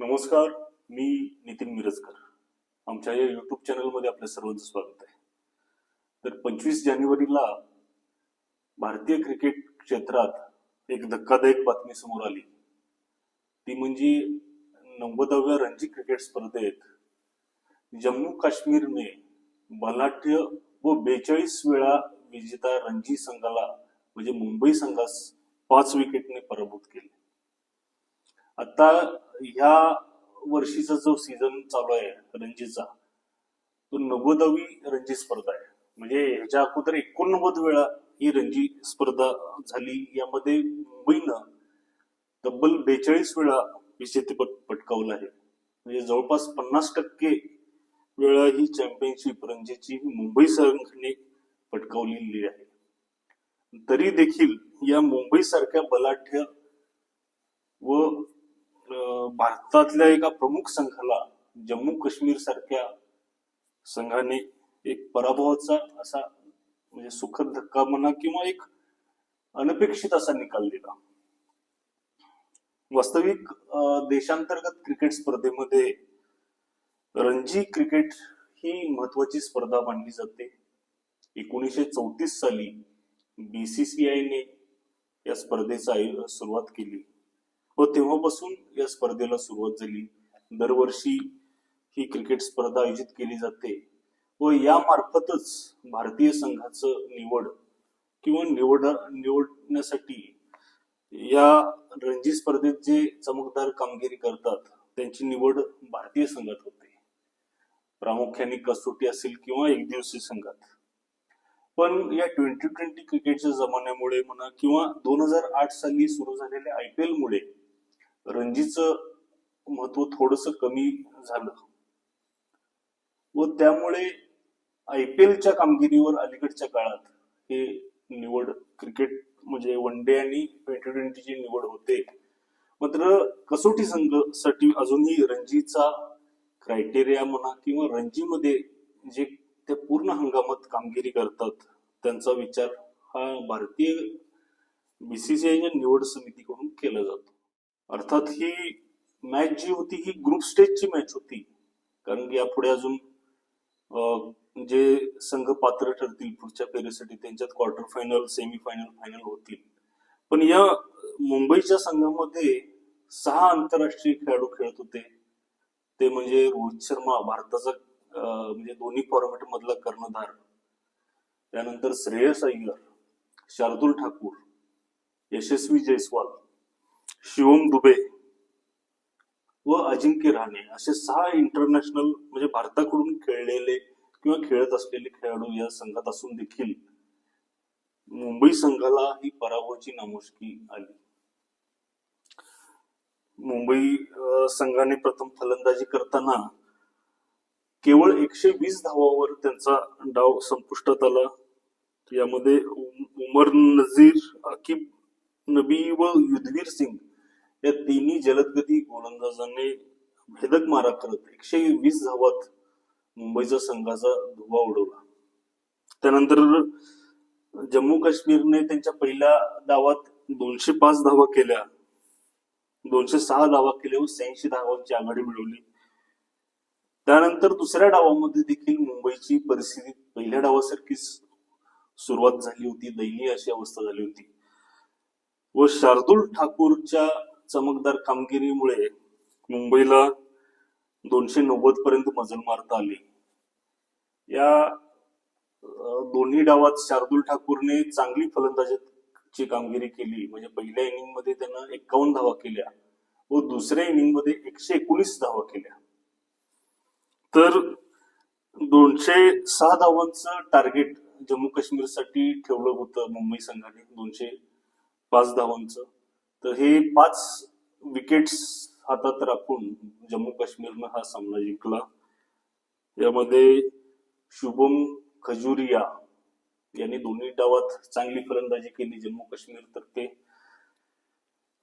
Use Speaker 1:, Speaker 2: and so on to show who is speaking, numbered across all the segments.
Speaker 1: नमस्कार मी नितीन मिरजकर. आमच्या या युट्यूब चॅनलमध्ये आपल्या सर्वांचं स्वागत आहे. तर पंचवीस जानेवारीला भारतीय क्रिकेट क्षेत्रात एक धक्कादायक बातमी समोर आली. ती म्हणजे नव्वदाव्या रणजी क्रिकेट स्पर्धेत जम्मू काश्मीरने बलाढ्य व बेचाळीस वेळा विजेता रणजी संघाला म्हणजे मुंबई संघास पाच विकेटने पराभूत केले. आता ह्या वर्षीचा जो सीझन चालू आहे रणजीचा तो नव्वदावी रणजी स्पर्धा आहे. म्हणजे ह्याच्या अगोदर एकोणनव्वद वेळा ही रणजी स्पर्धा झाली. यामध्ये मुंबईनं तब्बल बेचाळीस वेळा विजेतेपद पटकावलं आहे. म्हणजे जवळपास पन्नास टक्के वेळा ही चॅम्पियनशिप रणजीची मुंबई संघाने पटकावलेली आहे. तरी देखील या मुंबई सारख्या बलाढ्य व भारतातल्या एका प्रमुख संघाला जम्मू काश्मीर सारख्या संघाने एक पराभवाचा असा म्हणजे सुखद धक्का म्हणा किंवा एक अनपेक्षित असा निकाल दिला. वास्तविक देशांतर्गत क्रिकेट स्पर्धेमध्ये रणजी क्रिकेट ही महत्वाची स्पर्धा मानली जाते. एकोणीसशे चौतीस साली बीसीसीआयने या स्पर्धेचा सुरुवात केली. व तेव्हापासून या स्पर्धेला सुरुवात झाली. दरवर्षी ही क्रिकेट स्पर्धा आयोजित केली जाते व यामार्फतच भारतीय संघाचं निवड किंवा निवड निवडण्यासाठी या रणजी स्पर्धेत जे चमकदार कामगिरी करतात त्यांची निवड भारतीय संघात होते. प्रामुख्याने कसोटी असेल किंवा एकदिवसीय संघात. पण या ट्वेंटी ट्वेंटी क्रिकेटच्या जमान्यामुळे म्हणा किंवा दोन हजार आठ साली सुरू झालेल्या आय पी एल मुळे रणजीचं महत्त्व थोडस कमी झालं. व त्यामुळे आय पी एलच्या कामगिरीवर अलीकडच्या काळात हे निवड क्रिकेट म्हणजे वन डे आणि ट्वेंटी ट्वेंटीची निवड होते. मात्र कसोटी संघासाठी अजूनही रणजीचा क्रायटेरिया म्हणा किंवा रणजीमध्ये जे त्या पूर्ण हंगामात कामगिरी करतात त्यांचा विचार हा भारतीय बीसीसीआयच्या निवड समितीकडून केला जातो. अर्थात ही मॅच जी होती ही ग्रुप स्टेजची मॅच होती. कारण की यापुढे अजून जे संघ पात्र ठरतील पुढच्या फेरीसाठी त्यांच्यात quarter final semi final final होतील. पण या मुंबईच्या संघामध्ये सहा आंतरराष्ट्रीय खेळाडू खेळत होते. ते म्हणजे रोहित शर्मा भारताचा म्हणजे दोन्ही फॉर्मॅट मधला कर्णधार. त्यानंतर श्रेयस अय्यर शार्दुल ठाकूर यशस्वी जयस्वाल. शिवम दुबे व अजिंक्य राणे असे सहा इंटरनॅशनल म्हणजे भारताकडून खेळलेले किंवा खेळत असलेले खेळाडू या संघात असून देखील मुंबई संघाला ही पराभवाची नामुष्की आली. मुंबई संघाने प्रथम फलंदाजी करताना केवळ एकशे वीस धावावर त्यांचा डाव संपुष्टात आला. यामध्ये उमर नझीर अकिब नबी व युद्धवीर सिंग या तिन्ही जलदगती गोलंदाजांनी भेदक मारा करत एकशे वीस धावात मुंबईचा संघाचा धुवा उडवला. त्यानंतर जम्मू काश्मीरने त्यांच्या पहिल्या डावात दोनशे पाच धावा केल्या. दोनशे सहा धावा केल्या व शहाऐंशी धावांची आघाडी मिळवली. त्यानंतर दुसऱ्या डावामध्ये देखील मुंबईची परिस्थिती पहिल्या डावासारखीच सुरुवात झाली होती. दयनीय अशी अवस्था झाली होती. व शार्दुल ठाकूरच्या चमकदार कामगिरीमुळे मुंबईला दोनशे नव्वद पर्यंत मजल मारता आली. या दोन्ही डावात शार्दुल ठाकूरने चांगली फलंदाजीची कामगिरी केली. म्हणजे पहिल्या इनिंगमध्ये त्यानं एकावन्न धावा केल्या व दुसऱ्या इनिंगमध्ये एकशे एकोणीस धावा केल्या. तर दोनशे सहा धावांचं टार्गेट जम्मू काश्मीरसाठी ठेवलं होतं मुंबई संघाने दोनशे पाच धावांचं. तर हे पाच विकेट्स हातात राखून जम्मू काश्मीरनं हा सामना जिंकला. यामध्ये शुभम खजुरिया यांनी दोन्ही डावात चांगली फलंदाजी केली जम्मू काश्मीर तर्फे.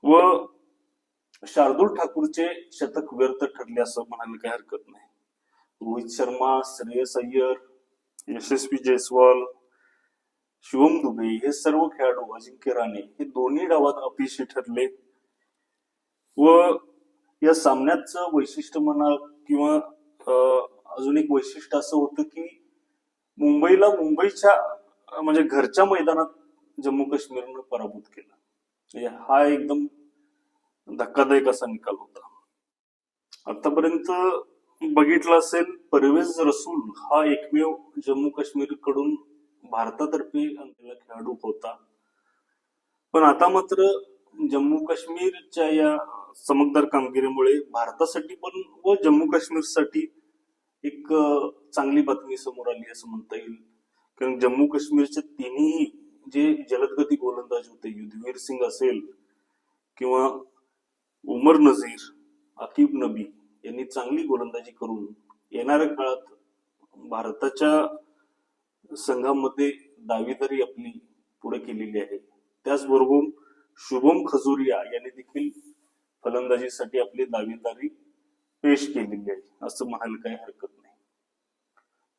Speaker 1: व शार्दुल ठाकूरचे शतक व्यर्थ ठरले असं म्हणायला काही हरकत नाही. रोहित शर्मा श्रेयस अय्यर यशस्वी जयस्वाल शिवम दुबे हे सर्व खेळाडू अजिंक्य राणे हे दोन्ही डावात अपयशी ठरले. व या सामन्याचं वैशिष्ट्य म्हणा किंवा अजून एक वैशिष्ट्य असं होतं की मुंबईला मुंबईच्या म्हणजे घरच्या मैदानात जम्मू काश्मीरनं पराभूत केला. म्हणजे हा एकदम धक्कादायक असा निकाल होता. आतापर्यंत बघितलं असेल परवेज रसूल हा एकमेव जम्मू काश्मीरकडून भारतातर्फे आणलेला खेळाडू होता. पण आता मात्र जम्मू काश्मीरच्या या चमकदार कामगिरीमुळे भारतासाठी पण व जम्मू काश्मीरसाठी एक चांगली बातमी समोर आली असं म्हणता येईल. कारण जम्मू काश्मीरचे तिन्ही जे जलदगती गोलंदाज होते युद्धवीर सिंग असेल किंवा उमर नझीर अकीब नबी यांनी चांगली गोलंदाजी करून येणाऱ्या काळात भारताच्या संघामध्ये दावेदारी आपली पुढे केलेली आहे. त्याचबरोबर शुभम खजुरिया यांनी देखील फलंदाजीसाठी आपली दावेदारी पेश केलेली आहे. असं म्हणायला काही हरकत नाही.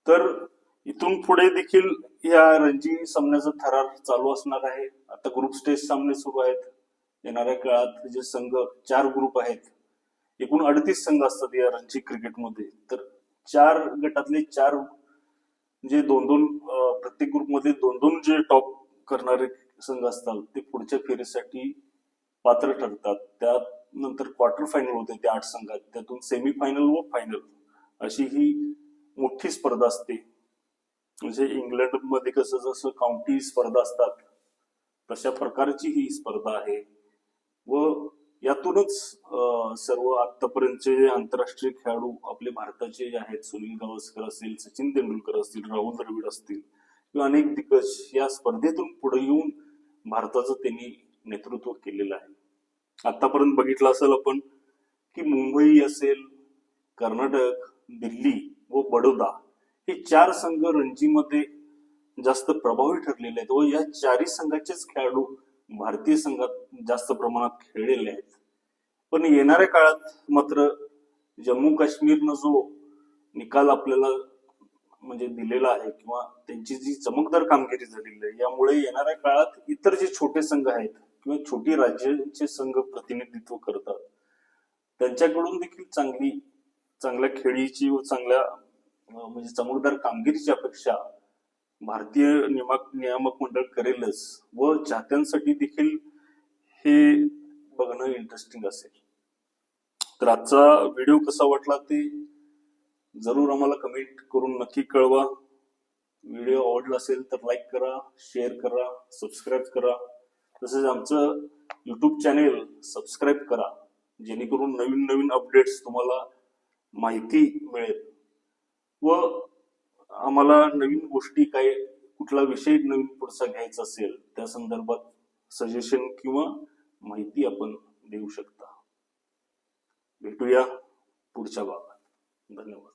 Speaker 1: तर इथून पुढे देखील या रणजी सामन्याचा थरार चालू असणार आहे. आता ग्रुप स्टेज सामने सुरू आहेत. येणाऱ्या काळात जे संघ चार ग्रुप आहेत. एकूण अडतीस संघ असतात या रणजी क्रिकेटमध्ये तर चार गटातले चार जे दोन दोन प्रत्येक ग्रुपमध्ये दोन दोन जे टॉप करणारे संघ असतात ते पुढच्या फेरीसाठी पात्र ठरतात. त्यानंतर क्वार्टर फायनल होते त्या आठ संघात. त्यातून सेमी फायनल व फायनल अशी ही मोठी स्पर्धा असते. म्हणजे इंग्लंडमध्ये कसं जसं काउंटी स्पर्धा असतात तशा प्रकारची ही स्पर्धा आहे. व यातूनच सर्व आतापर्यंतचे जे आंतरराष्ट्रीय खेळाडू आपले भारताचे जे आहेत सुनील गावस्कर असतील सचिन तेंडुलकर असतील राहुल द्रविड असतील किंवा अनेक दिग्गज या स्पर्धेतून पुढे येऊन भारताचं त्यांनी नेतृत्व केलेलं आहे. आतापर्यंत बघितलं असेल आपण की मुंबई असेल कर्नाटक दिल्ली व बडोदा हे चार संघ रणजीमध्ये जास्त प्रभावी ठरलेले आहेत व या चारही संघाचेच खेळाडू भारतीय संघात जास्त प्रमाणात खेळलेले आहेत. पण येणाऱ्या काळात मात्र जम्मू काश्मीरनं जो निकाल आपल्याला म्हणजे दिलेला आहे किंवा त्यांची जी चमकदार कामगिरी झालेली आहे यामुळे येणाऱ्या काळात इतर जे छोटे संघ आहेत किंवा छोटी राज्यांचे संघ प्रतिनिधित्व करतात त्यांच्याकडून देखील चांगली चांगल्या खेळीची व चांगल्या म्हणजे चमकदार कामगिरीची अपेक्षा भारतीय नियामक नियामक मंडळ करेलच व चाहत्यांसाठी देखील हे बघणं इंटरेस्टिंग असेल. तर आजचा व्हिडिओ कसा वाटला ते जरूर आम्हाला कमेंट करून नक्की कळवा. व्हिडिओ आवडला असेल तर लाईक करा शेअर करा सबस्क्राईब करा. तसेच आमचं युट्यूब चॅनेल सबस्क्राईब करा. जेणेकरून नवीन नवीन अपडेट्स तुम्हाला माहिती मिळेल. आम्हाला नवीन गोष्टी काय कुठला विषय नवीन पुढचा घ्यायचा असेल त्या संदर्भात सजेशन किंवा माहिती आपण देऊ शकता. भेटूया पुढच्या भागात. धन्यवाद.